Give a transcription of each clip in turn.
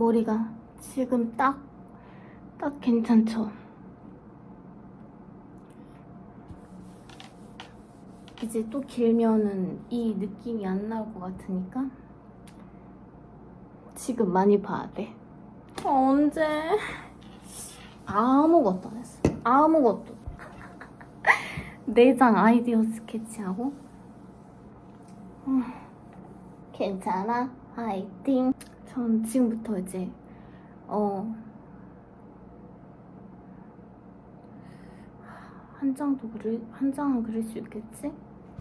머리가 지금 딱, 딱 괜찮죠? 이제 또 길면은 이 느낌이 안 나올 것 같으니까 지금 많이 봐야 돼. 언제? 아무것도 안 했어. 아무것도. 내장 아이디어 스케치하고. 음, 괜찮아. 화이팅. 전 지금부터 이제 어. 한 장도 그릴 한 장은 그릴 수 있겠지?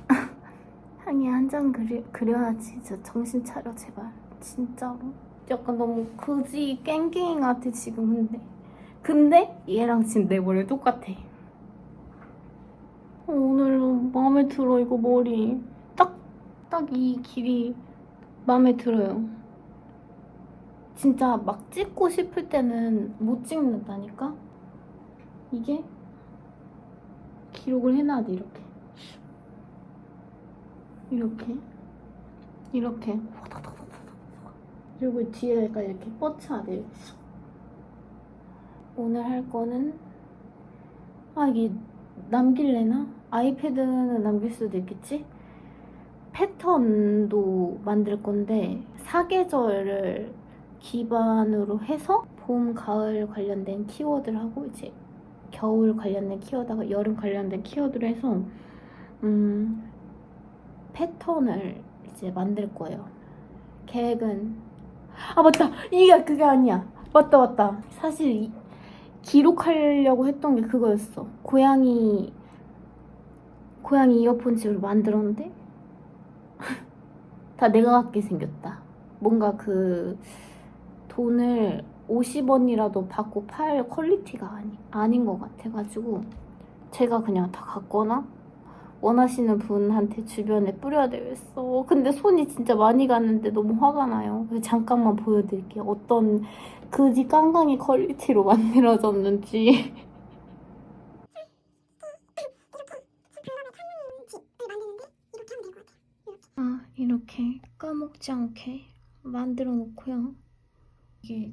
향이 한 장 그리, 그려야지. 진짜 정신 차려 제발. 진짜로. 약간 너무 그지 깽깽이 같아 지금 근데. 근데 얘랑 지금 내 머리 똑같아. 어, 오늘 마음에 들어 이거 머리. 딱 딱 이 길이 마음에 들어요 진짜 막 찍고 싶을 때는 못 찍는다니까 이게 기록을 해놔야 돼 이렇게 이렇게 이렇게. 그리고 뒤에가 이렇게 뻗쳐야 돼. 오늘 할 거는 아 이게 남길래나? 아이패드는 남길 수도 있겠지? 패턴도 만들 건데 사계절을 기반으로 해서 봄, 가을 관련된 키워드를 하고 이제 겨울 관련된 키워드하고 여름 관련된 키워드를 해서 음, 패턴을 이제 만들 거예요. 계획은 아 맞다! 이게 그게 아니야! 맞다 맞다! 사실 이- 기록하려고 했던 게 그거였어. 고양이 고양이 이어폰 칩을 만들었는데? 다 내가 갖게 생겼다. 뭔가 그 돈을 50원이라도 받고 팔 퀄리티가 아니, 아닌 것 같아가지고 제가 그냥 다 갖거나 원하시는 분한테 주변에 뿌려야 되겠어. 근데 손이 진짜 많이 가는데 너무 화가 나요. 잠깐만 보여드릴게요. 어떤 그지 깡깡이 퀄리티로 만들어졌는지. 아, 이렇게 까먹지 않게 만들어 놓고요. 이게,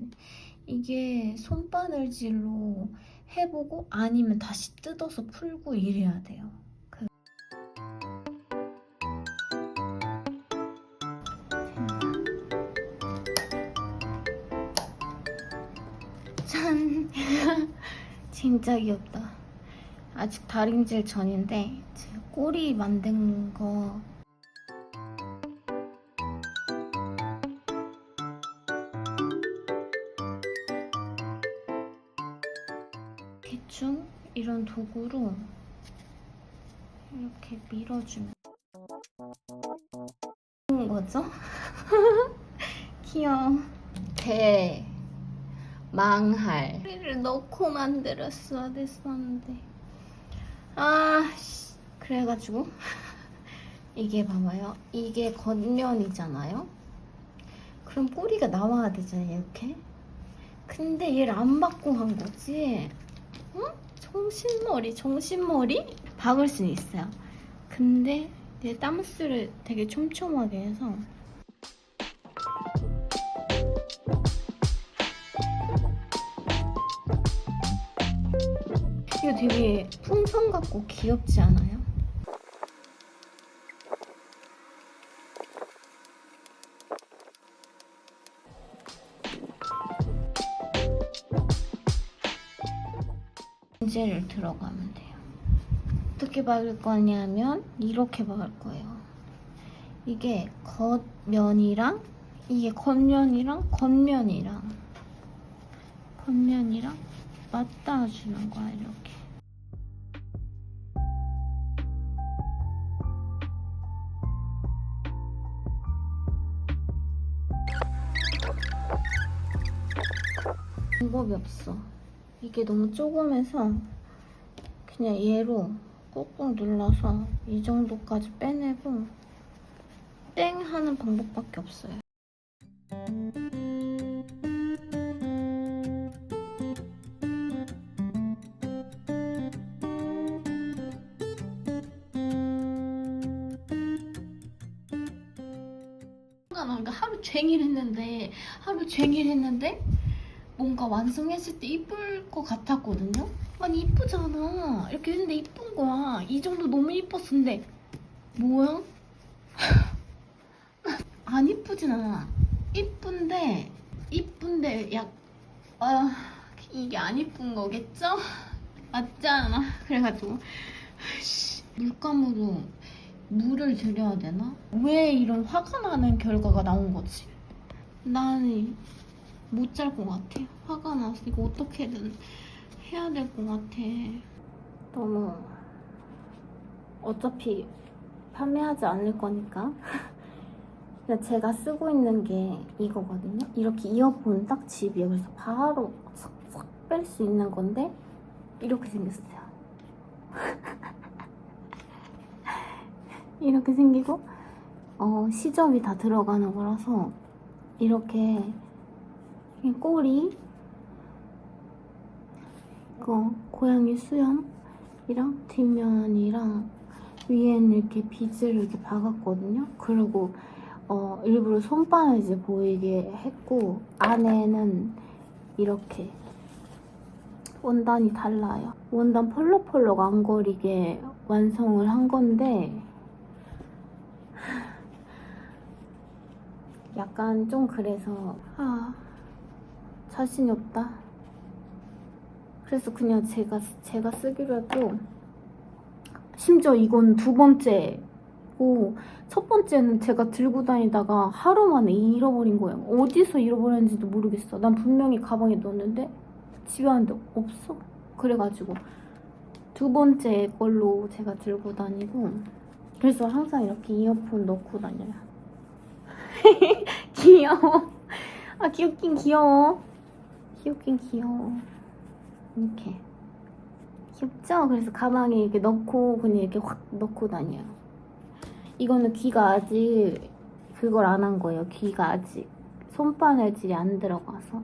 이게 손바늘질로 해보고 아니면 다시 뜯어서 풀고 이래야 돼요. 그 짠! 진짜 귀엽다. 아직 다림질 전인데 제 꼬리 만든 거 대충? 이런 도구로 이렇게 밀어주면 좋은 거죠? 귀여워. 대 망할. 소리를 넣고 만들었어야 됐었는데 아 씨. 그래가지고 이게 봐봐요. 이게 겉면이잖아요? 그럼 꼬리가 나와야 되잖아요 이렇게? 근데 얘를 안 받고 한 거지 응? 정신머리 정신머리? 박을 수는 있어요 근데 내 땀수를 되게 촘촘하게 해서 이거 되게 풍선 같고 귀엽지 않아요? 문제를 들어가면 돼요. 어떻게 박을 거냐면 이렇게 박을 거예요. 이게 겉면이랑 이게 겉면이랑 겉면이랑 겉면이랑 맞닿아 주는 거야 이렇게. 방법이 없어. 이게 너무 조금해서 그냥 얘로 꾹꾹 눌러서 이 정도까지 빼내고 땡 하는 방법밖에 없어요. 나. 그러니까 하루 종일 했는데 하루 종일 했는데 뭔가 완성했을 때 이쁠 것 같았거든요. 아니 이쁘잖아. 이렇게 했는데 이쁜 거야. 이 정도 너무 이뻤는데 뭐야? 안 이쁘진 않아. 이쁜데 이쁜데 약 아, 이게 안 이쁜 거겠죠? 맞지 않아? 그래가지고 씨, 물감으로 물을 들여야 되나? 왜 이런 화가 나는 결과가 나온 거지? 나는 못 잘 것 같아. 화가 나서 이거 어떻게든 해야 될 것 같아. 너무 어차피 판매하지 않을 거니까. 제가 쓰고 있는 게 이거거든요. 이렇게 이어폰 딱 집이에요. 그래서 바로 싹싹 뺄 수 있는 건데 이렇게 생겼어요. 이렇게 생기고 어, 시접이 다 들어가는 거라서 이렇게 이 꼬리 이거 고양이 수염이랑 뒷면이랑 위에는 이렇게 비즈를 이렇게 박았거든요. 그리고 어, 일부러 손바느질 보이게 했고 안에는 이렇게 원단이 달라요. 원단 펄럭펄럭 안 거리게 완성을 한 건데 약간 좀 그래서 아 자신이 없다. 그래서 그냥 제가 제가 쓰기로 했고 심지어 이건 두 번째고 첫 번째는 제가 들고 다니다가 하루 만에 잃어버린 거예요. 어디서 잃어버렸는지도 모르겠어. 난 분명히 가방에 넣었는데 집에 왔는데 없어. 그래가지고 두 번째 걸로 제가 들고 다니고 그래서 항상 이렇게 이어폰 넣고 다녀요. 귀여워. 아 귀엽긴 귀여워. 귀엽긴 귀여워. 이렇게 귀엽죠? 그래서 가방에 이렇게 넣고 그냥 이렇게 확 넣고 다녀요. 이거는 귀가 아직 그걸 안 한 거예요. 귀가 아직 손바늘질이 안 들어가서.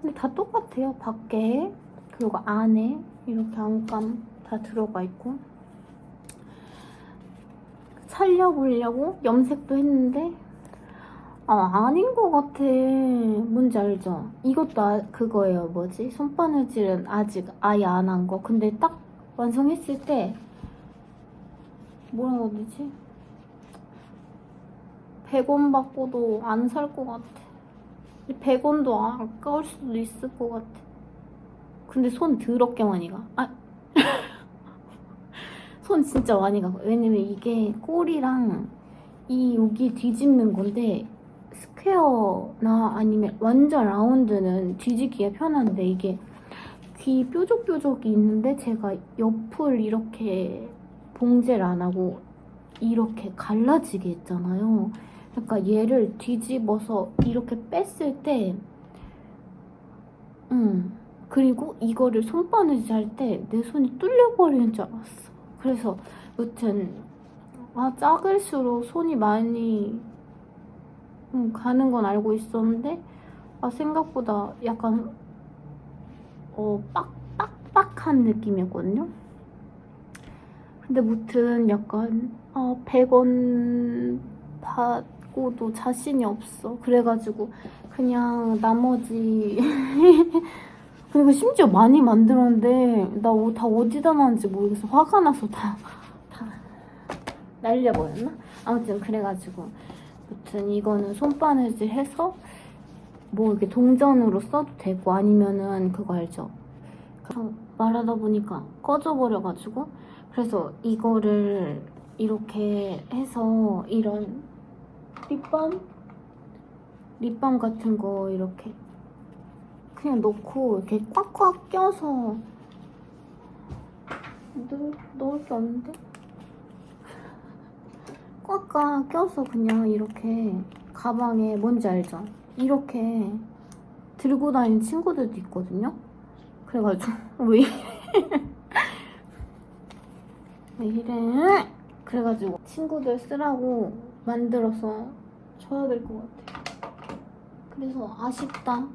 근데 다 똑같아요. 밖에 그리고 안에 이렇게 안감 다 들어가 있고 살려보려고 염색도 했는데 아 아닌 것 같아. 뭔지 알죠? 이것도 아, 그거예요. 뭐지? 손바늘질은 아직 아예 안 한 거. 근데 딱 완성했을 때 뭐라고 해야 되지? 100원 받고도 안 살 것 같아. 100원도 아까울 수도 있을 것 같아. 근데 손 더럽게 많이 가. 아, 손 진짜 많이 가. 왜냐면 이게 꼬리랑 이 여기 뒤집는 건데 스퀘어나 아니면 완전 라운드는 뒤집기가 편한데 이게 귀 뾰족뾰족이 있는데 제가 옆을 이렇게 봉제를 안 하고 이렇게 갈라지게 했잖아요. 그러니까 얘를 뒤집어서 이렇게 뺐을 때, 음, 그리고 이거를 손바느질 할 때 내 손이 뚫려버리는 줄 알았어. 그래서 여튼 아 작을수록 손이 많이 음, 가는 건 알고 있었는데 아 생각보다 약간 어 빡, 빡빡한 느낌이었거든요. 근데 무튼 약간 아 100원 받고도 자신이 없어. 그래가지고 그냥 나머지 그리고 심지어 많이 만들었는데 나 다 어디다 놨는지 모르겠어. 화가 나서 다, 다 날려버렸나? 아무튼 그래가지고 무튼 이거는 손바느질 해서 뭐 이렇게 동전으로 써도 되고 아니면은 그거 알죠? 그 말하다 보니까 꺼져버려가지고 그래서 이거를 이렇게 해서 이런 립밤? 립밤 같은 거 이렇게 그냥 넣고 이렇게 꽉꽉 껴서 넣, 넣을 게 없는데? 꽉꽉 껴서 그냥 이렇게 가방에 뭔지 알죠? 이렇게 들고 다니는 친구들도 있거든요? 그래가지고 왜 이래? 왜 이래? 그래가지고 친구들 쓰라고 만들어서 줘야 될 것 같아. 그래서 아쉽다.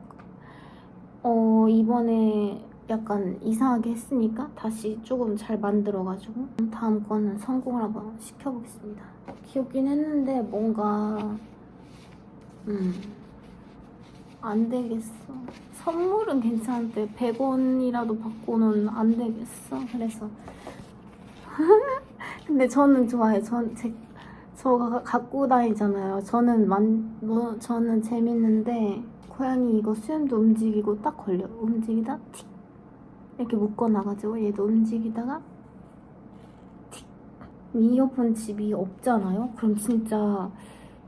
어, 이번에 약간 이상하게 했으니까 다시 조금 잘 만들어가지고 다음 거는 성공을 한번 시켜보겠습니다. 귀엽긴 했는데 뭔가 음. 안 되겠어. 선물은 괜찮은데 100원이라도 받고는 안 되겠어. 그래서 근데 저는 좋아해요. 전 제, 저가 갖고 다니잖아요. 저는 만, 뭐, 저는 재밌는데 고양이 이거 수염도 움직이고 딱 걸려. 움직이다 틱 이렇게 묶어놔가지고 얘도 움직이다가 틱 이어폰 집이 없잖아요. 그럼 진짜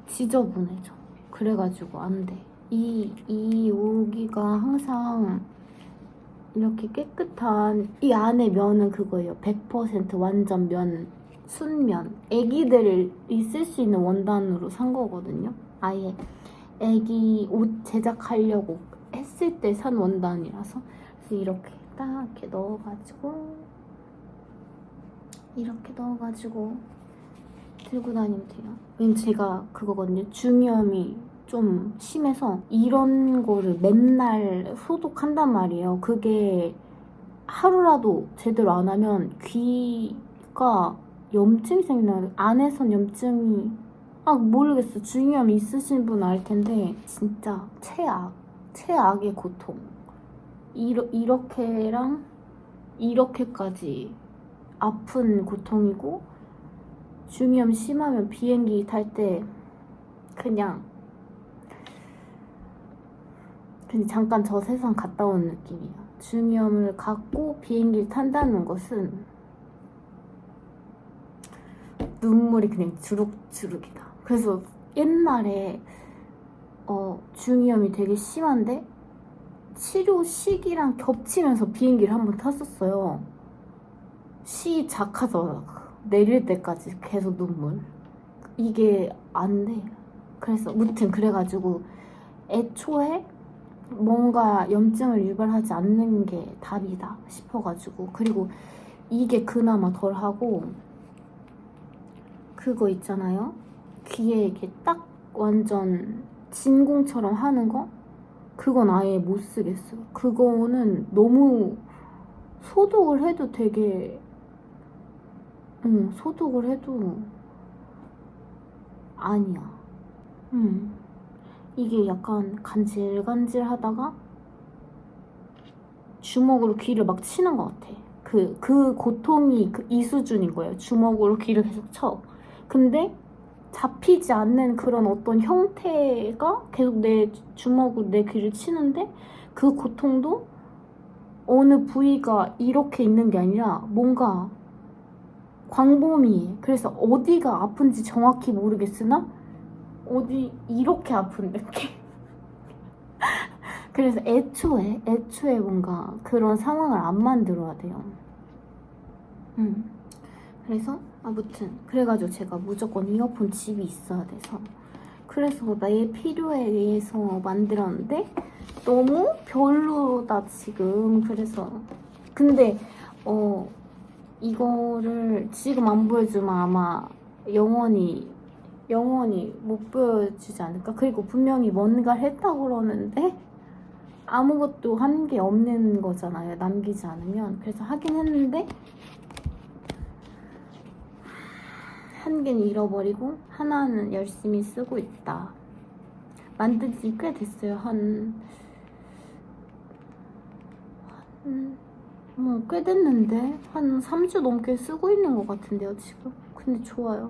지저분해져. 그래가지고 안 돼. 이, 이 여기가 항상 이렇게 깨끗한 이 안에 면은 그거예요. 100% 완전 면, 순면. 애기들이 쓸 수 있는 원단으로 산 거거든요. 아예 애기 옷 제작하려고 했을 때 산 원단이라서. 그래서 이렇게 딱 이렇게 넣어가지고 이렇게 넣어가지고 들고 다니면 돼요. 왜냐면 제가 그거거든요. 중이염이 좀 심해서 이런 거를 맨날 소독한단 말이에요. 그게 하루라도 제대로 안 하면 귀가 염증이 생겨나요. 안에선 염증이 아 모르겠어. 중이염 있으신 분 알 텐데 진짜 최악, 최악의 고통. 이러, 이렇게랑 이렇게까지 아픈 고통이고 중이염 심하면 비행기 탈 때 그냥 그냥 잠깐 저 세상 갔다 온 느낌이야. 중이염을 갖고 비행기를 탄다는 것은 눈물이 그냥 주룩주룩이다. 그래서 옛날에 어, 중이염이 되게 심한데 치료 시기랑 겹치면서 비행기를 한번 탔었어요. 시작하서 내릴 때까지 계속 눈물. 이게 안 돼. 그래서 무튼 그래가지고 애초에 뭔가 염증을 유발하지 않는 게 답이다 싶어가지고 그리고 이게 그나마 덜하고 그거 있잖아요. 귀에 이렇게 딱 완전 진공처럼 하는 거 그건 아예 못 쓰겠어요. 그거는 너무 소독을 해도 되게 응, 소독을 해도 아니야. 응. 이게 약간 간질간질 하다가 주먹으로 귀를 막 치는 것 같아. 그, 그 고통이 그 이 수준인 거예요. 주먹으로 귀를 계속 쳐. 근데 잡히지 않는 그런 어떤 형태가 계속 내 주먹으로 내 귀를 치는데 그 고통도 어느 부위가 이렇게 있는 게 아니라 뭔가 광범위해. 그래서 어디가 아픈지 정확히 모르겠으나 어디 이렇게 아픈 느낌. 그래서 애초에 애초에 뭔가 그런 상황을 안 만들어야 돼요. 음. 그래서 아무튼 그래가지고 제가 무조건 이어폰 집이 있어야 돼서 그래서 내 필요에 의해서 만들었는데 너무 별로다 지금. 그래서 근데 어 이거를 지금 안 보여주면 아마 영원히 영원히 못 보여주지 않을까? 그리고 분명히 뭔가를 했다고 그러는데 아무것도 한 게 없는 거잖아요 남기지 않으면. 그래서 하긴 했는데 한 개는 잃어버리고 하나는 열심히 쓰고 있다. 만든 지 꽤 됐어요. 한, 한, 뭐, 꽤 됐는데? 한 3주 넘게 쓰고 있는 것 같은데요, 지금. 근데 좋아요.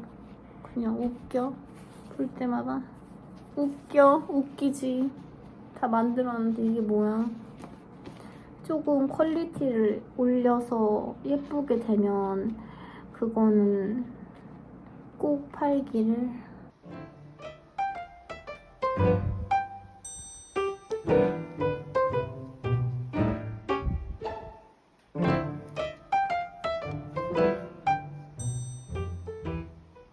그냥 웃겨. 볼 때마다. 웃겨. 웃기지. 다 만들었는데 이게 뭐야. 조금 퀄리티를 올려서 예쁘게 되면 그거는 꼭 팔기를